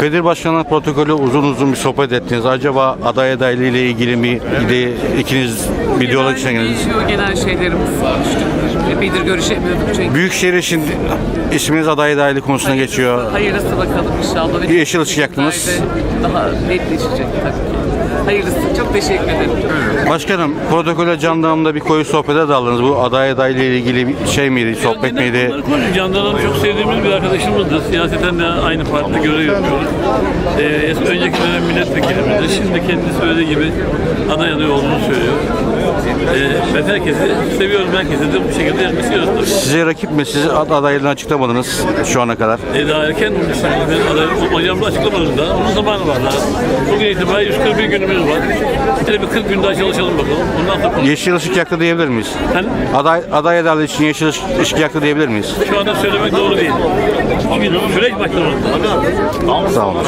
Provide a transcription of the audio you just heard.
Kadir Başkan'la protokolü uzun uzun bir sohbet ettiniz. Acaba aday adaylığı ile ilgili mi idi? İkiniz bir diyalog içine girdiniz. Genel, şeylerimiz konuştuk. Epeydir görüşemiyorduk çünkü. Büyükşehir için isminiz aday adaylığı konusuna geçiyor. Hayırlısı bakalım inşallah. Yeşil ışık yaktınız. Daha netleşecek tabii ki. Hayırlısı. Çok teşekkür ederim. Başkanım protokole canlı bir koyu sohbete daldınız. Bu aday adaylığı ile ilgili şey miydi, sohbet miydi? konuları konuşuyoruz. Candan Hanım çok sevdiğimiz bir arkadaşımızdır. Siyaseten de aynı partide görev yapıyoruz. Ee, önceki dönem milletvekilimizdi. Şimdi kendi söylediği gibi aday aday olduğunu söylüyor. Ee, ben herkesi seviyorum. Herkese de bu şekilde yapmak istiyoruz tabii. Size rakip mi? Siz ad- adaylığını açıklamadınız şu ana kadar. E, daha erken onun için ben aday hocam da açıklamadım daha. Onun zamanı var daha. Bugün itibariyle 141 günümüz var. De bir 40 gün daha çalışalım bakalım. Ondan sonra konuşuruz. Yeşil ışık yaktı diyebilir miyiz? Aday, aday adaylığı için yeşil ışık, ışık yaktı diyebilir miyiz? şu anda söylemek doğru değil. Bugün süreç başlamadı. Sağ olun.